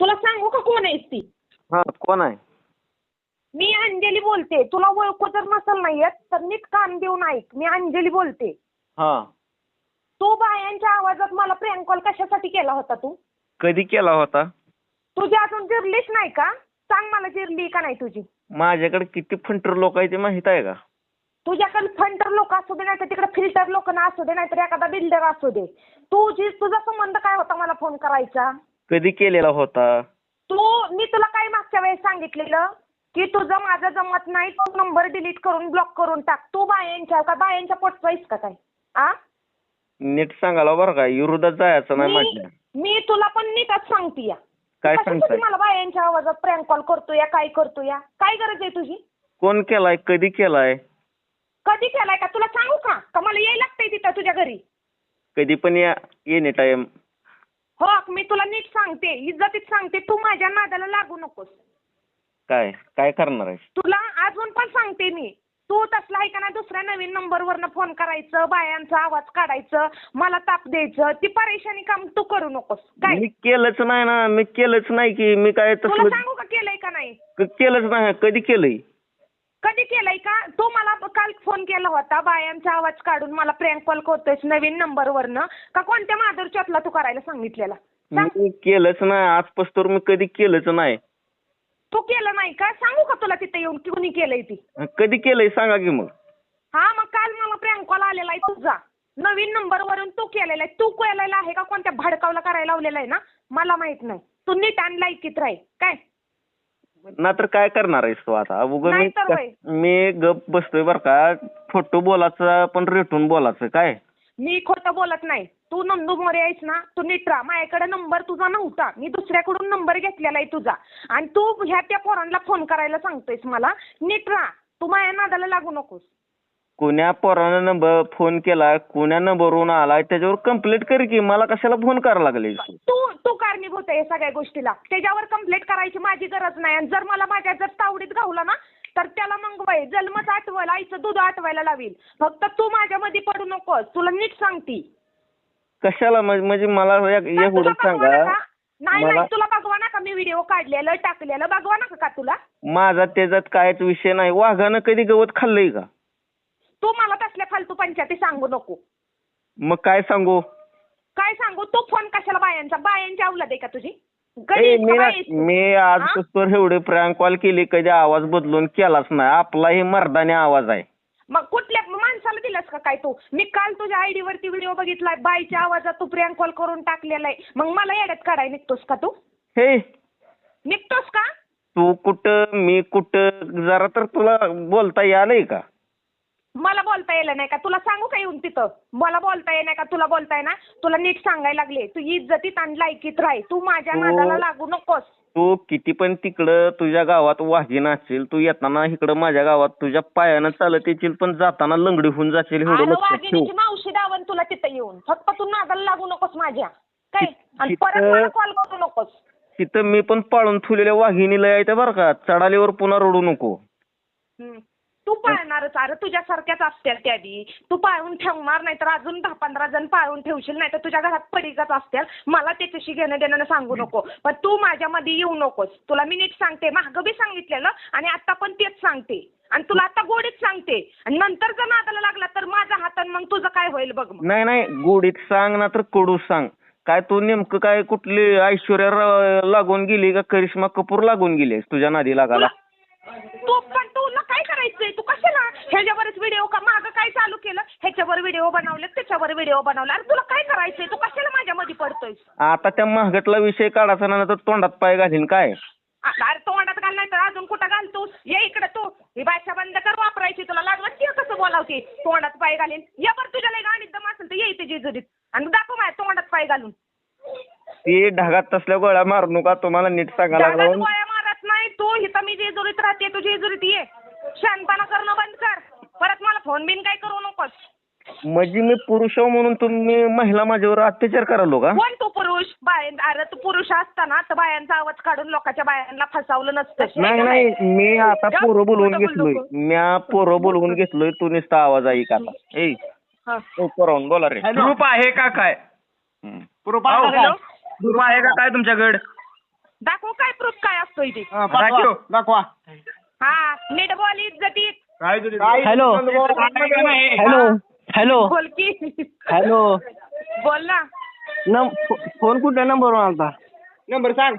तुला सांगू का कोण आहेस ती? हा कोण आहे? मी अंजली बोलते. तुला ओळखू जर नसेल नाही येत तर नीट कान देऊन ऐक. मी अंजली बोलते. हा. तू बायांच्या आवाजात मला प्रियांक कॉल कशासाठी केला होता तू? कधी केला होता? तुझी अजून जिरलीच नाही का? सांग मला जिरली का नाही तुझी? माझ्याकडे किती फंटर लोक आहे ते माहीत आहे का? तुझ्याकडे फंटर लोक असू दे नाही तर तिकडे फिल्टर लोक ना असू दे नाहीतर एखादा बिल्डर असू दे. तुझी तुझा संबंध काय होता मला फोन करायचा? कधी केलेला होता? तू मी तुला काय मागच्या वेळेस सांगितलेलं की तुझं माझं जमत नाही तो नंबर डिलीट करून ब्लॉक करून टाक. तू बायांच्या का बायांच्या पोटचा आहेस का काय? आ? नीट सांगायला बरं का विरोधात जायचं नाही मी माझ्या. मी तुला पण नीटच सांगते काय कशासाठी सांगताय? मला बायांच्या आवाजात प्रँक कॉल करतोय काय करतोय काय गरज आहे तुझी? कोण केलाय? कधी केलाय? कधी केलाय का? तुला सांगू का? का मला यायला लागतंय तिथं तुझ्या घरी? कधी पण या एनी टाइम हो मी तुला नीट सांगते इज्जतीत सांगते तू माझ्या नादाला लागू नकोस. काय काय करणार आहे तुला अजून पण सांगते मी. तू तसला आहे का ना दुसऱ्या नवीन नंबरवरनं फोन करायचं बायांचा आवाज काढायचं मला ताप द्यायचं ती परेशानी काम तू करू नकोस. काय? मी केलंच नाही ना मी केलंच नाही की मी काय तुला तसलं सांगू का केलंय का नाही? क- केलंच नाही कधी केलंय? कधी केलंय का? तू मला काल फोन केला होता. बायांचा आवाज काढून मला प्रँक कॉल करतोयस नवीन नंबरवरनं का कोणत्या माधुरच्यातला तू करायला सांगितलेला? सांग. मी केलंच नाही. आजपासून मी कधी केलंच नाही. तू केलं नाही का? सांगू का तुला तिथे येऊन कुणी केलंय ती? कधी केलंय सांगा की मग. हा मग काल मला प्रँक कॉल आलेला आहे तुझा. नवीन नंबरवरून तू केलेला आहे. तू केलेला आहे का? कोणत्या भडकावला करायला लावलेला आहे ना? मला माहीत नाही. तू नीट आणि लायकीत राही. काय? नाहीतर काय करणार आहेस तू आता? उगं मी नाहीतर. मी गप बसतोय बर का. फोटो बोलायचा पण रेटून बोलायचं काय? मी खोटं बोलत नाही. तू नंदू मोरे आहेस ना तू नीट राहा माझ्याकडे नंबर तुझा नव्हता. मी दुसऱ्याकडून नंबर घेतलेला आहे तुझा. आणि तू ह्या त्या पोरांना फोन करायला सांगतोयस मला. नीट राहा तू माझ्या नादाला लागू नकोस. कोण्या पोरानं नंबर फोन केला कोण्या नंबरवरून आलाय त्याच्यावर कंप्लेंट कर की मला कशाला फोन करायला लागले? तू तू कारणीभूत आहे या सगळ्या गोष्टीला. त्याच्यावर कंप्लेंट करायची माझी गरज नाही. आणि जर मला माझ्या जर तावडीत घावला ना तर त्याला मग वय जन्मच आठवायला आईचं दूध आठवायला लावील. फक्त तू माझ्यामध्ये पडू नकोस. तुला नीट सांगती. कशाला? म्हण- म्हणजे मला एक- तुला बघवा सांगा. नका? नाही मला नाही तुला बघवा ना का मी व्हिडिओ काढलेलं टाकलेलं. बघवा नका का तुला? माझा त्याच्यात कायच विषय नाही. वाघानं कधी गवत खाल्लंय का? तू मला तसल्या फालतू पंचायती सांगू नको. मग काय सांगू? काय सांगू? तू फोन कशाला बायांचा? बायांची अवलाद आहे का तुझी? ए, मी का ना- बाई आहेस तू? मी आज हा? तर एवढे प्रँक कॉल केली कधी आवाज बदलून केलाच नाही. आपलाही मर्दाने आवाज आहे. मग कुठल्या माणसाला दिलास का काय तू? मी काल तुझ्या आयडी वरती व्हिडिओ बघितलाय बाईच्या आवाजात तू प्रियांक कॉल करून टाकलेला आहे. मग मला येड्यात काढाय निघतोस का तू? हे निघतोस का? तू कुठं मी कुठं जरा तर तुला बोलता यालंय का? मला बोलता येलं नाही का? तुला सांगू का येऊन तिथं? मला बोलता ये नाही का? तुला बोलताय ना? तुला नीट सांगायला लागले. तू इज्जतीत आणि लायकीत राह. तू माझ्या नादाला लागू नकोस. तू किती पण तिकडं तुझ्या गावात वाघीण असशील तू येताना इकडं माझ्या गावात तुझ्या पायानं चालत येशील पण जाताना लंगडी होऊन जाशील एवढं आलं लक्षात ठेव. वाघिणीची मावशी दावण तुला तिथं येऊन. फक्त तू नादाला लागू नकोस माझ्या. काय? आणि तिथं- परत मला कॉल करू नकोस. तिथं मी पण पाळून ठेवलेल्या वाघिणीला यायचं बरं का चढालीवर पुन्हा रडू नको. हम्म. तू पाळणारच. अरे तुझ्यासारख्याच असतील त्या बी तू पाळून ठेवणार नाही तर अजून दहा पंधरा जण पाळून ठेवशील नाही तर तुझ्या घरात पडीकच असतील मला त्याच्याशी घेणं देणं सांगू नको. पण तू माझ्यामध्ये येऊ नकोस. तुला मी नीट सांगते. मागं बी सांगितलेलं आणि आता पण तेच सांगते. आणि तुला आता गोडीत सांगते. आणि नंतर जर नादाला लागला तर माझा हातान मग तुझं काय होईल बघ मग. नाही नाही. गोडीत सांग ना तर कडू सांग. काय तू नेमकं काय कुठली ऐश्वर्या लागून गेली का करिश्मा कपूर लागून गेली तुझ्या नादी लागायला? तू पण करायचंय? तू कशाला? ह्याच्यावरच व्हिडिओ का मागं काय चालू केलं? ह्याच्यावर व्हिडिओ बनवले त्याच्यावर व्हिडिओ बनवला. अरे तुला काय करायचंय? तू कशाला माझ्यामध्ये पडतोय आता त्या महागटला विषय काढायचा ना तर तोंडात पाय घालीन काय? अरे तोंडात घाल नाही तर अजून कुठं घालतोस? ये इकडे तू. ही भाषा बंद कर वापरायची तुला. लागवत की कसं बोलावते? तोंडात पाय घालीन. या बरं तुझ्या लय गाणीत दम असेल तर ये इथे जेजुरीत. आणि दाखव माझ्या तोंडात पाय घालून. ती ढगात तसल्या गोळ्या मारू नका तुम्हाला नीट ढगात लागलं. गोळ्या मारत नाही तू इथं मी जेजुरीत राहते तू जेजुरीत ये शानपणा करणं बंद कर परत मला फोन बिन काय करू नकोस. म्हणजे मी पुरुष आहे म्हणून तुम्ही महिला माझ्यावर अत्याचार करालो का? कोण तू पुरुष? बाय अरे तू पुरुष असताना तर बायांचा आवाज काढून लोकांच्या बायांना फसवलं नसतं. नाही नाही मी आता पोरं बोलवून घेतलोय. म्या पोरं बोलवून घेतलोय तू नुसता आवाज ऐक आता. ए हा. पोरावून बोला रे. ग्रुप आहे का काय. ग्रुप आहे का काय तुमच्याकडे? दाखव काय प्रूफ काय असतोय ती? हा, पाठवा. दाखवा. हा नीट बोल इज्जतीत. काय हॅलो. हॅलो. हॅलो. बोल की. हॅलो. बोल ना. नम फोन कुठल्या नंबरवर आलता? नंबर सांग.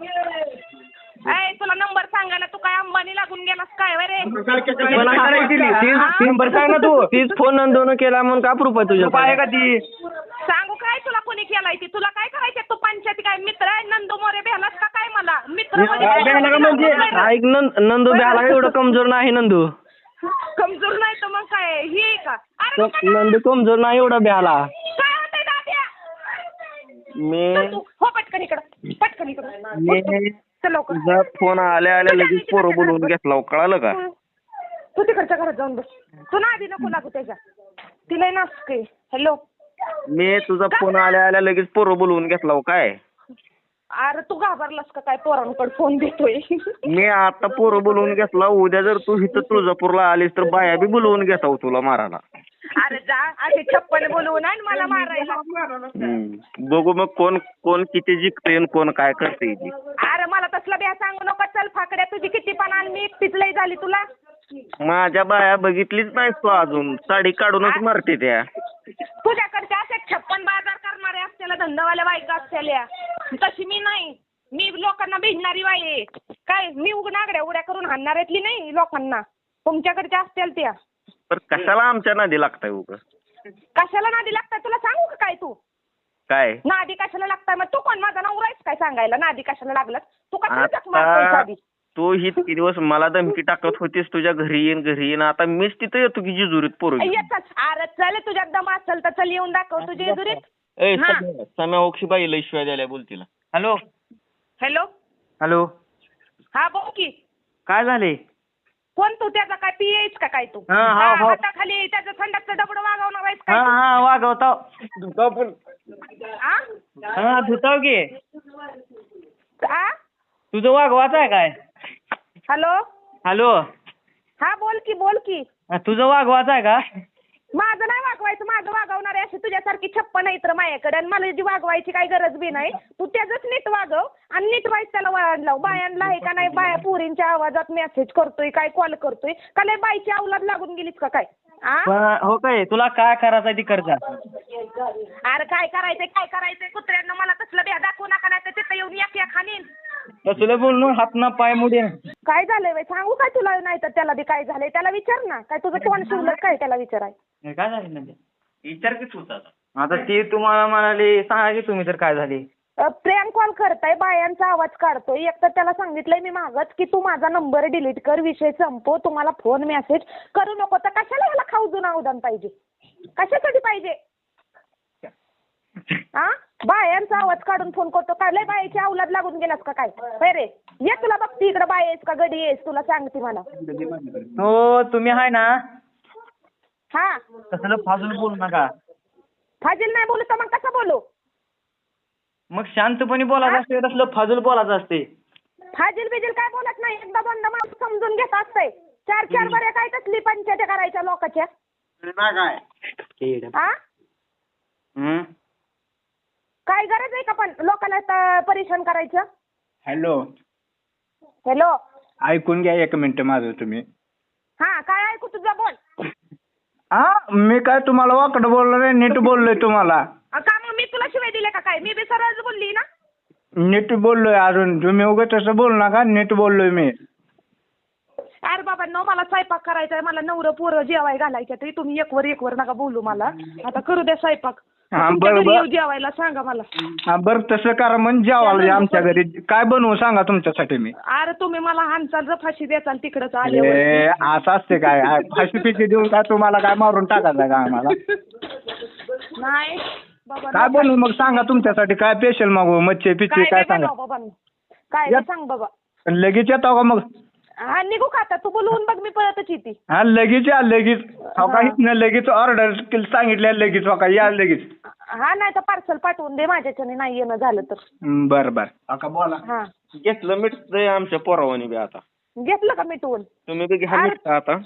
ऐ तुला नंबर सांगा ना. तू काय अंबानी लागून गेलास काय वय रे? मला तीच नंबर सांग ना तू. तीच फोन नंदवून केला म्हणून का प्रूफ आहे तुझ्या आहे का ती? सांगू काय तुला कोणी केलाय ती? तुला काय करायचं तू पंचायती काय मित्र आहे? नंदू मोरे भेलास का काय मला? मित्र म्हणजे ऐक नंद नंदू ब्याला एवढं कमजोर नाही नंदू. कमजोर नाही तर मग काय? ही आहे का? अरे नंदू कमजोर नाही एवढा ब्याला काय होतंय दाद्या मी चल तू हो पटकन इकडं पटकन इकडं. मी उठ तू. चल लवकर. तुझा फोन आल्या आल्या लगेच पोरं बोलवून घेतला हो, कळालं का? हं. तू तिकडच्या घरात जाऊन बस. तू ना आधी नको लागू त्याच्या. तिला नाचते हॅलो मी तुझा फोन आल्या आल्या लगेच पोरं बोलवून घेतला हो, काय? अरे तू घाबरलास का काय पोरांकडे फोन देतोय मी आता पोरं बोलवून घेतला. उद्या जर तू इथं तुळजापूरला आलीस तर बाया बी बोलवून घेता हो तुला मारायला. अरे जा असे छप्पन बोलवून आण मला मारायला. हम्म. बघू मग कोण कोण किती जिंकते आणि कोण काय करते ती. अरे मला तसलं ब्या सांगू नको चल फाकड्या तुझी किती पण आण मी एकटीच लई झाली तुला. माझ्या बाया बघितलीच नाहीस तू अजून. साडी काढूनच मारते त्या. तुझ्याकडच्या असे छप्पन बाजार करणारे असलेल्या धंदावाल्या बायका असलेल्या तशी मी नाही. मी लोकांना भिडणारी बाई आहे. काय मी उग नागड्या उड्या करून हाणणाऱ्यातली नाही लोकांना? तुमच्याकडच्या असतील त्या. पण कशाला आमच्या नादी लागताय उग? कशाला नादी लागताय? तुला सांगू का काय तू? काय? नादी कशाला लागताय? मग तू कोण? माझा नवरा आहेस काय सांगायला? नादी कशाला लागलं तू कशाला आता तू ही इतकी दिवस मला धमकी टाकत होतीस तुझ्या घरी येईन घरी येईन. आता मीच तिथं येतो की जिजुरीत पोरं घेऊन. ये चल अरे चल तुझ्यात दम असेल तर चल येऊन दाखव तुझी जेजुरीत. ए हा. सम्या सम्या ओक्षीबाई लय शिवाय द्यायला बोल तिला. हॅलो. हॅलो. हॅलो. हा बोल की. काय झाले? कोण तू? त्याचा काय पियेच का काय तू? हा, हा, हो. हाताखाली त्याचं थंडाचं डबडं वागवणार आहेस हा काय हा वागवता. हा? हा धुताव की. हा? तुझं वागवाच आहे काय? हॅलो. हॅलो. हा बोल की बोल की. तुझं वागवाच आहे का? माझं वागवायचं माझं वागवणारे अशी तुझ्यासारखी छप्पन नाही तर माझ्याकडे. आणि मला जी वागवायची काही गरज बी नाही तू त्याचंच नीट वागव आणि नीट वाईट त्याला वळण लाव. बायांना आहे का नाही बाया पुरींच्या आवाजात मेसेज करतोय काय कॉल करतोय? का लय बाईची अवलाद लागून गेलीस का काय? आ? पण हो काय तुला काय करायचं ती कर जा. अरे काय करायचंय काय करायचंय? कुत्र्यांना मला तसलं द्या दाखवू नका नाही तर तिथं येऊन एक एक तसलं बोलणं हात ना पाय मुडे. काय झालंय बाई? सांगू काय तुला? नाही तर त्याला बी काय झालंय? त्याला विचार ना. काय तुझं तोंड शिवलं काय त्याला विचाराय काय झाले म्हणजे? विचार की तूच आता? आता ती तुम्हाला म्हणाली सांगा की तुम्ही तर काय झाली? प्रियांक कॉल करताय बायांचा आवाज काढतोय. एक तर त्याला सांगितलंय मी मागच की तू माझा नंबर डिलीट कर विषय संपव तुम्हाला फोन मेसेज करू नको. तर कशाला ह्याला खाऊ जुना उदान पाहिजे? कशासाठी पाहिजे? हा बायांचा आवाज काढून फोन करतो काय लय बायाची अवलाद लागून गेलास का काय? होय रे? ये तुला बघती इकडे बाय आहेस का गडी आहेस तुला सांगते मला. हो तुम्ही आहे ना? हा. तसलं फाजूल बोलू नका. फाजील नाही बोलू तर मग कसं बोलू? मग शांतपणे बोलायचं असते तसलं फाजूल बोलायचं असते. फाजील बिजील काय बोलत नाही? एकदा दोनदा माणूस समजून घेत असतंय चार चार बऱ्या काय तसली पंचायत करायच्या लोकांच्या? ना काय? हा हम्म. काय गरज आहे का पण लोकांना त- परेशान करायचं? हॅलो. हॅलो. ऐकून घ्या एक मिनिट माझं तुम्ही. हा काय ऐकू तुझं बोल. हा मी काय तुम्हाला वाकडं बोललो नाही नीट बोललोय तुम्हाला. अ, का मग मी तुला शिवाय दिले का काय? मी बी सरळच बोलली ना. नीट बोललोय अजून. तुम्ही उगाच तसं बोलू नका नीट बोललोय मी. अरे बाबा न मला स्वयंपाक करायचा आहे मला नवरं पोरं जेवाय घालायच्या तरी तुम्ही एकवर एकवर नका बोलू मला. आता करू द्या स्वयंपाक. हा, तुमच्या बरं, जेवायला सांगा मला. हा बरं तसं करा म्हणजे जेवायला या आमच्या घरी. काय बनवू सांगा तुमच्यासाठी मी? अरे तुम्ही मला हानचाल जर फाशी देचाल तिकडच आल्यावर ए असं असते काय? आ, फाशी फिशी देऊन काय तुम्हाला काय मारून टाकायचं का आम्हाला? नाही बाबा काय बनवू मग सांगा तुमच्यासाठी. काय स्पेशल मागू मच्छी पिच्छी काय काय नाही सांगा? बनव काय. नाही सांग बाबा. लगेच येतो का मग? हा निघू का आता? तू बोलवून बघ मी परतच येते. हा लगेच या लगेच. हो का. इथनं लगेच ऑर्डर सांगितल्या लगेच हो का? या लगेच. हा नाही तर पार्सल पाठवून दे माझ्याच्याने नाही येणं झालं तर. हं, बरं बरं. हो का बोला. हा. घेतलं मिटतंय आमच्या पोरावानी बी आता. घेतलं का मिटवून? तुम्ही बी घ्या मिटतं आता.